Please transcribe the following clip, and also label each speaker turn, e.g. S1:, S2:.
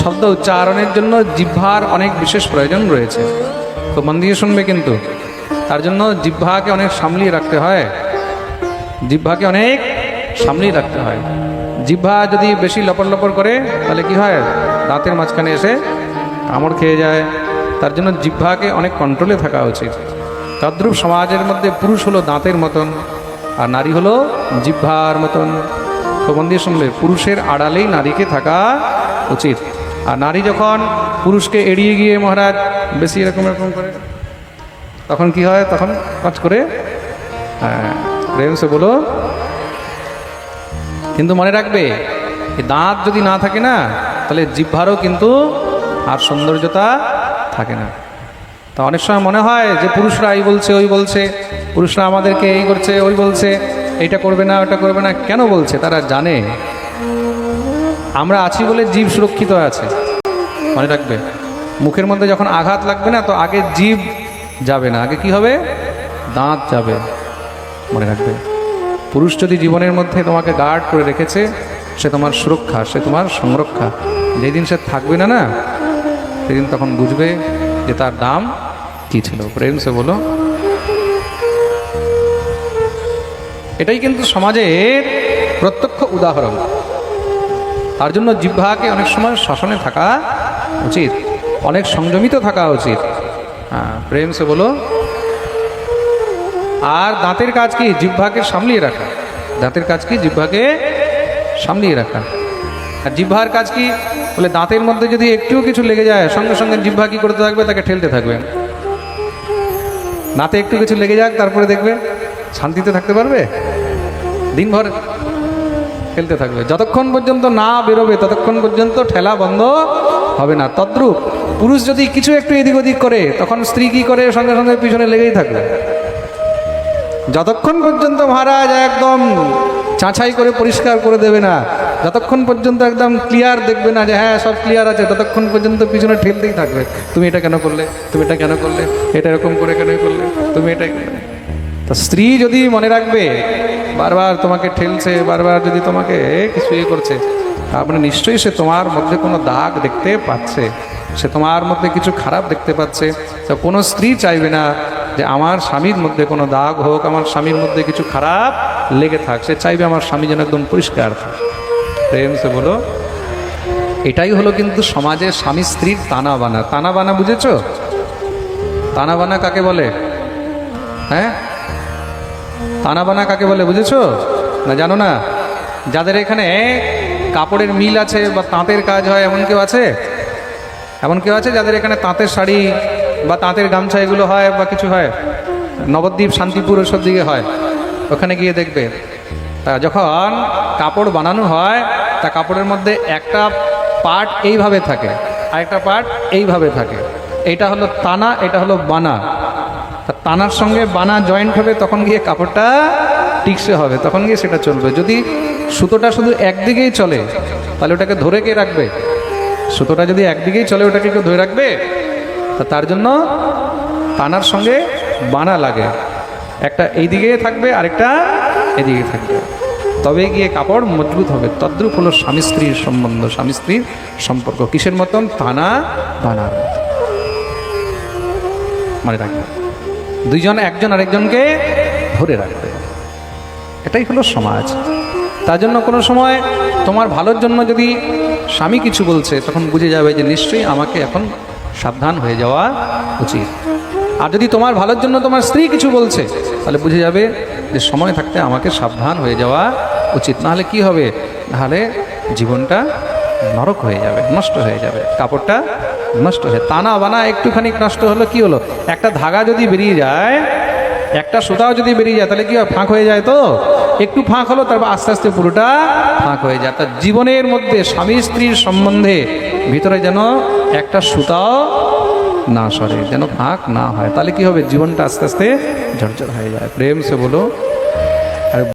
S1: শব্দ উচ্চারণের জন্য জিহ্বার অনেক বিশেষ প্রয়োজন রয়েছে। তো মন দিয়ে শুনবে কিন্তু। তার জন্য জিহ্বাকে অনেক সামলিয়ে রাখতে হয়। জিহ্বাকে অনেক সামলিয়ে রাখতে হয়। জিহ্বা যদি বেশি লপর লপর করে, তাহলে কি হয়? দাঁতের মাঝখানে এসে কামড় খেয়ে যায়। তার জন্য জিহ্বাকে অনেক কন্ট্রোলে থাকা উচিত। তদ্রূপ সমাজের মধ্যে পুরুষ হলো দাঁতের মতন, আর নারী হলো জিহ্বার মতন। তো মন দিয়ে শুনবে পুরুষের আড়ালেই নারীকে থাকা উচিত। আর নারী যখন পুরুষকে এড়িয়ে গিয়ে মহারাজ বেশি এরকম এরকম করে, তখন কি হয়? তখন কাজ করে হ্যাঁ বলো কিন্তু মনে রাখবে দাঁত যদি না থাকে না, তাহলে জিহ্বারও কিন্তু আর সৌন্দর্যতা থাকে না। তা অনেক সময় মনে হয় যে পুরুষরা এই বলছে, ওই বলছে, পুরুষরা আমাদেরকে এই করছে, ওই বলছে, এইটা করবে না, ওটা করবে না, কেন বলছে? তারা জানে। আমরা আছি বলে জীব সুরক্ষিত আছে। মনে রাখবে। মুখের মধ্যে যখন আঘাত লাগবে না, তো আগে জীব যাবে না। আগে কি হবে? দাঁত যাবে। মনে রাখবে। পুরুষ যদি জীবনের মধ্যে তোমাকে গার্ড করে রেখেছে, সে তোমার সুরক্ষা, সে তোমার সংরক্ষা। যেদিন সে থাকবে না না, সেদিন তখন বুঝবে যে তার দাম কী ছিল। প্রেম সে বলো। এটাই কিন্তু সমাজের প্রত্যক্ষ উদাহরণ। তার জন্য জিহ্বাকে অনেক সময় শাসনে থাকা উচিত, অনেক সংযমিত থাকা উচিত। হ্যাঁ প্রেম সে বলো। আর দাঁতের কাজ কি? জিহ্বাকে সামলিয়ে রাখা। দাঁতের কাজ কি? জিহ্বাকে সামলিয়ে রাখা। আর জিহ্বার কাজ কি? বলে দাঁতের মধ্যে যদি একটুও কিছু লেগে যায়, সঙ্গে সঙ্গে জিহ্বা কি করতে থাকবে? তাকে ঠেলতে থাকবে। দাঁতে একটু কিছু লেগে যাক, তারপরে দেখবে। শান্তিতে থাকতে পারবে? দিনভর খেলতে থাকবে। যতক্ষণ পর্যন্ত না বেরোবে, ততক্ষণ পর্যন্ত ঠেলা বন্ধ হবে না। তদ্রূপ পুরুষ যদি কিছু একটু এদিক ওদিক করে, তখন স্ত্রী কি করে সঙ্গে সঙ্গে পিছনে লেগেই থাকবে? যতক্ষণ পর্যন্ত মহারাজ একদম চাঁচাই করে পরিষ্কার করে দেবে না, যতক্ষণ পর্যন্ত একদম ক্লিয়ার দেখবে না যে হ্যাঁ সব ক্লিয়ার আছে, ততক্ষণ পর্যন্ত পিছনে ঠেলতেই থাকবে। তুমি এটা কেন করলে? তুমি এটা কেন করলে? এটা এরকম করে কেন করলে? তুমি এটা তো স্ত্রী যদি মনে রাখবে, বারবার তোমাকে ঠেলছে, বারবার যদি তোমাকে কিছু ইয়ে করছে মানে নিশ্চয়ই সে তোমার মধ্যে কোনো দাগ দেখতে পাচ্ছে, সে তোমার মধ্যে কিছু খারাপ দেখতে পাচ্ছে। তো কোনো স্ত্রী চাইবে না যে আমার স্বামীর মধ্যে কোনো দাগ হোক, আমার স্বামীর মধ্যে কিছু খারাপ লেগে থাক, সে চাইবে আমার স্বামী যেন একদম পরিষ্কার থাক। প্রেম সে বলো, এটাই হলো কিন্তু সমাজে স্বামী স্ত্রীর তানা বানা তানা বানা বুঝেছ? তানা বানা কাকে বলে? হ্যাঁ? তানা বানা কাকে বলে, বুঝেছ? না, জানো না? যাদের এখানে কাপড়ের মিল আছে বা তাঁতের কাজ হয়, এমন কেউ আছে? এমন কেউ আছে যাদের এখানে তাঁতের শাড়ি বা তাঁতের গামছা এগুলো হয় বা কিছু হয়? নবদ্বীপ, শান্তিপুর ওসব দিকে হয়। ওখানে গিয়ে দেখবে। তা যখন কাপড় বানানো হয়, তা কাপড়ের মধ্যে একটা পার্ট এইভাবে থাকে আর একটা পার্ট এইভাবে থাকে। এইটা হলো তানা, এটা হলো বানা। তা তানার সঙ্গে বানা জয়েন্ট হবে, তখন গিয়ে কাপড়টা টিকসে হবে, তখন গিয়ে সেটা চলবে। যদি সুতোটা শুধু একদিকেই চলে, তাহলে ওটাকে ধরে কে রাখবে? সুতোটা যদি একদিকেই চলে, ওটাকে কেউ ধরে রাখবে? তা তার জন্য তানার সঙ্গে বানা লাগে। একটা এই দিকে থাকবে, আরেকটা এদিকে থাকবে। তবে গিয়ে কাপড় মজবুত হবে। তদ্রূপ হলো স্বামী স্ত্রীর সম্বন্ধ, স্বামী স্ত্রীর সম্পর্ক। কিসের মতন? তানা বানার মতন। মনে রাখবে। দুইজন, একজন আরেকজনকে ধরে রাখবে। এটাই হলো সমাজ। তার জন্য কোনো সময় তোমার ভালোর জন্য যদি স্বামী কিছু বলছে, তখন বুঝে যাবে যে নিশ্চয়ই আমাকে এখন সাবধান হয়ে যাওয়া উচিত। আর যদি তোমার ভালোর জন্য তোমার স্ত্রী কিছু বলছে, তাহলে বুঝে যাবে যে সময় থাকতে আমাকে সাবধান হয়ে যাওয়া উচিত। নাহলে কি হবে? নাহলে জীবনটা নরক হয়ে যাবে, নষ্ট হয়ে যাবে। কাপড়টা নষ্ট হয়ে টানা বানা একটুখানি নষ্ট হলো কি হলো? একটা ধাগা যদি বেরিয়ে যায়, একটা সুতাও যদি বেরিয়ে যায়, তাহলে কি হয়? ফাঁক হয়ে যায় তো? একটু ফাঁক হলো, তারপর আস্তে আস্তে পুরোটা ফাঁক হয়ে যায়। তার জীবনের মধ্যে স্বামী স্ত্রীর সম্বন্ধে ভিতরে যেন একটা সুতাও না সরে, যেন ফাঁক না হয়। তাহলে কি হবে? জীবনটা আস্তে আস্তে ঝরঝর হয়ে যায়। প্রেম সে বলো